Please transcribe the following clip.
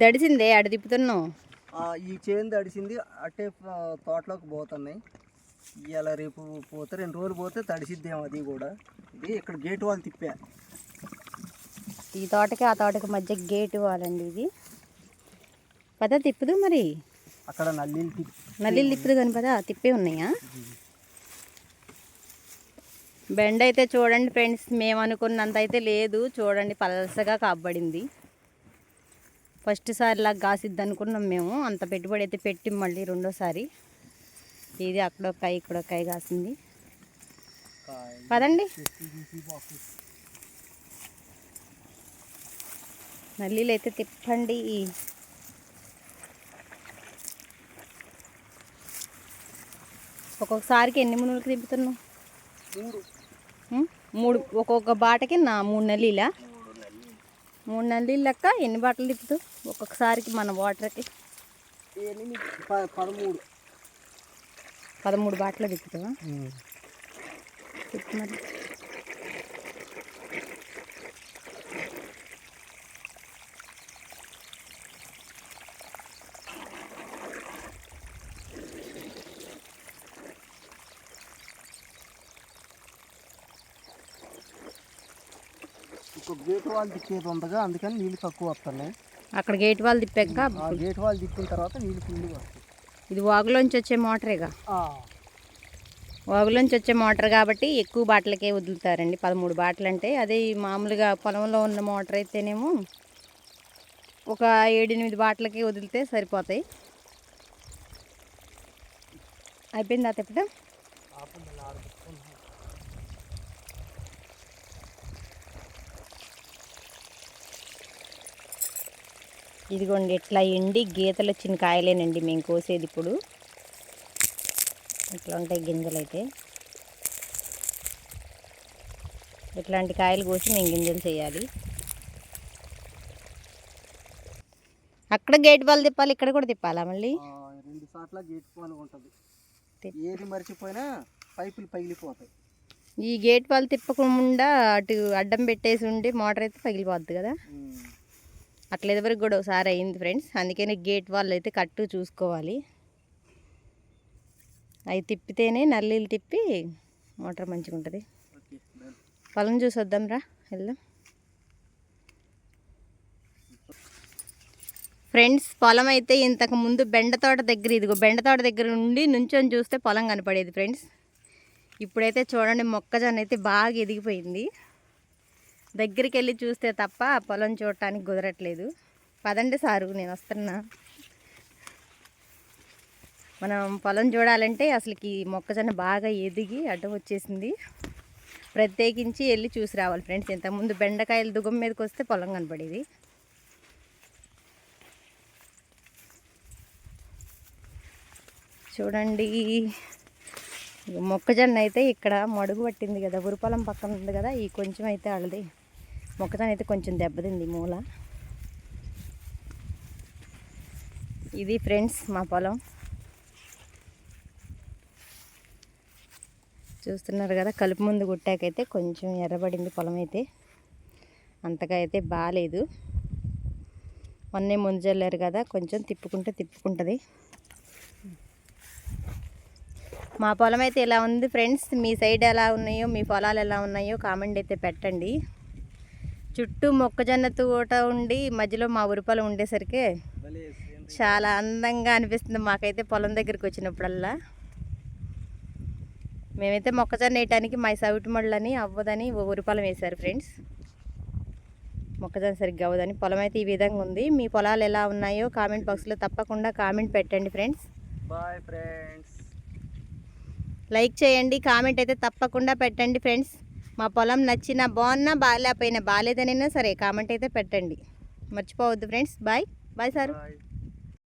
దడిసిందే అడి తిప్పుతున్నావు? ఈ చేను తడిసింది అట్టే తోటలోకి పోతున్నాయి. ఇవాళ రేపు పోతే రెండు రోజులు పోతే తడిసిద్దేమో అది కూడా. ఇది ఇక్కడ గేట్ వాళ్ళు తిప్పా. ఈ తోటకి ఆ తోటకి మధ్య గేట్ ఇవ్వాలండి ఇది. పద తిప్పుదు మరి. అక్కడ నల్లీలు తిప్పి నల్లిలు తిప్పుదు కానీ పద తిప్పే ఉన్నాయా? బెండ అయితే చూడండి ఫ్రెండ్స్ మేము అనుకున్నంత అయితే లేదు. చూడండి పలసగా కాబడింది ఫస్ట్ సారి ఇలా కాసిద్ది అనుకున్నాం మేము. అంత పెట్టుబడి అయితే పెట్టి మళ్ళీ రెండోసారి. ఇది అక్కడొక్కాయ ఇక్కడొక్కాయ కాసింది కాయ పదండి చెట్లు తీసి బాక్స్ నల్లీలు అయితే తిప్పండి. ఒక్కొక్కసారికి ఎన్ని మునుగులు తిప్పుతున్నావు? మూడు. ఒక్కొక్క బాటకి నా మూడు నల్లీలు? మూడు నల్లీలు లెక్క ఎన్ని బాటలు తిప్పుతావు ఒక్కొక్కసారికి మన వాటర్కి. పదమూడు. పదమూడు బాటలు తిప్పుతావా? తిప్పు మరి. గేట్ వాళ్ళు తిప్పేది ఉండగా అందుకని నీళ్ళు తక్కువ వస్తున్నాయి. అక్కడ గేట్ వాళ్ళు తిప్పాక గేట్ వాళ్ళు తిప్పిన తర్వాత నీళ్ళు ఫుల్గా వస్తాయి. ఇది వాగులోంచి వచ్చే మోటరేగా వాగులోంచి వచ్చే మోటార్ కాబట్టి ఎక్కువ బాటలకే వదులుతారండి. పదమూడు బాటలు అంటే అదే మామూలుగా పొలంలో ఉన్న మోటార్ అయితేనేమో ఒక ఏడెనిమిది బాటలకి వదిలితే సరిపోతాయి. అయిపోయిందా తిప్పడం? ఇదిగోండి ఇట్లా ఎండి గీతలు వచ్చిన కాయలేనండి మేము కోసేది ఇప్పుడు. ఇట్లా ఉంటాయి గింజలు అయితే. ఇట్లాంటి కాయలు కోసి మేము గింజలు చేయాలి. అక్కడ గేట్ బాల్ తిప్పాలి ఇక్కడ కూడా తిప్పాలా మళ్ళీ? రెండు సార్ల గేట్ ఉంటుంది. ఏది మర్చిపోయినా పైపులు పగిలిపోతాయి. ఈ గేట్ బాల్ తిప్పకుండా అటు అడ్డం పెట్టేసి ఉండి మోటార్ అయితే పగిలిపోద్ది కదా. అట్లా ఎవరికి కూడా ఒకసారి అయింది ఫ్రెండ్స్. అందుకని గేట్ వాళ్ళు అయితే కట్టు చూసుకోవాలి. అవి తిప్పితేనే నల్లీలు తిప్పి మోటార్ మంచిగా ఉంటుంది. పొలం చూసి వద్దాం రా వెళ్దాం. ఫ్రెండ్స్ పొలం అయితే ఇంతకు ముందు బెండ తోట దగ్గర ఇదిగో బెండ తోట దగ్గర నుండి నుంచొని చూస్తే పొలం కనపడేది ఫ్రెండ్స్. ఇప్పుడైతే చూడండి మొక్కజొన్న అయితే బాగా ఎదిగిపోయింది. దగ్గరికి వెళ్ళి చూస్తే తప్ప పొలం చూడటానికి కుదరట్లేదు. పదండి సారు నేను వస్తున్నా. మనం పొలం చూడాలంటే అసలుకి మొక్కజొన్న బాగా ఎదిగి అడ్డం వచ్చేసింది. ప్రత్యేకించి వెళ్ళి చూసి రావాలి ఫ్రెండ్స్. ఇంతకుముందు బెండకాయలు దుగం మీదకి వస్తే పొలం కనపడేది. చూడండి మొక్కజొన్న అయితే ఇక్కడ మడుగు పట్టింది కదా ఉరుపొలం పక్కన ఉంది కదా ఈ కొంచెం అయితే వాళ్ళది మొక్కజొన్న అయితే కొంచెం దెబ్బతింది మూల. ఇది ఫ్రెండ్స్ మా పొలం. చూస్తున్నారు కదా కలుపు ముందు కొట్టాకైతే కొంచెం ఎర్రబడింది పొలం అయితే అంతగా అయితే బాగాలేదు మొన్నే ముందు చల్లారు కదా కొంచెం తిప్పుకుంటే తిప్పుకుంటుంది. మా పొలం అయితే ఎలా ఉంది ఫ్రెండ్స్? మీ సైడ్ ఎలా ఉన్నాయో మీ పొలాలు ఎలా ఉన్నాయో కామెంట్ అయితే పెట్టండి. చుట్టూ మొక్కజొన్న తోట ఉండి మధ్యలో మా ఊరి పొలం ఉండేసరికి. చాలా అందంగా అనిపిస్తుంది మాకైతే పొలం దగ్గరికి వచ్చినప్పుడల్లా. మేమైతే మొక్కజొన్న వేయటానికి మా సౌటి మళ్ళని అవ్వదని ఊరి పొలం వేశారు ఫ్రెండ్స్. మొక్కజొన్న సరిగ్గా అవ్వదని. పొలం అయితే ఈ విధంగా ఉంది. మీ పొలాలు ఎలా ఉన్నాయో కామెంట్ బాక్స్లో తప్పకుండా కామెంట్ పెట్టండి ఫ్రెండ్స్. Bye friends. లైక్ చేయండి కామెంట్ అయితే తప్పకుండా పెట్టండి ఫ్రెండ్స్. మా పొలం నచ్చినా బాగున్నా బాగాలేకపోయినా బాగాలేదనైనా సరే కామెంట్ అయితే పెట్టండి. మర్చిపోవద్దు ఫ్రెండ్స్. బాయ్. Bye sir.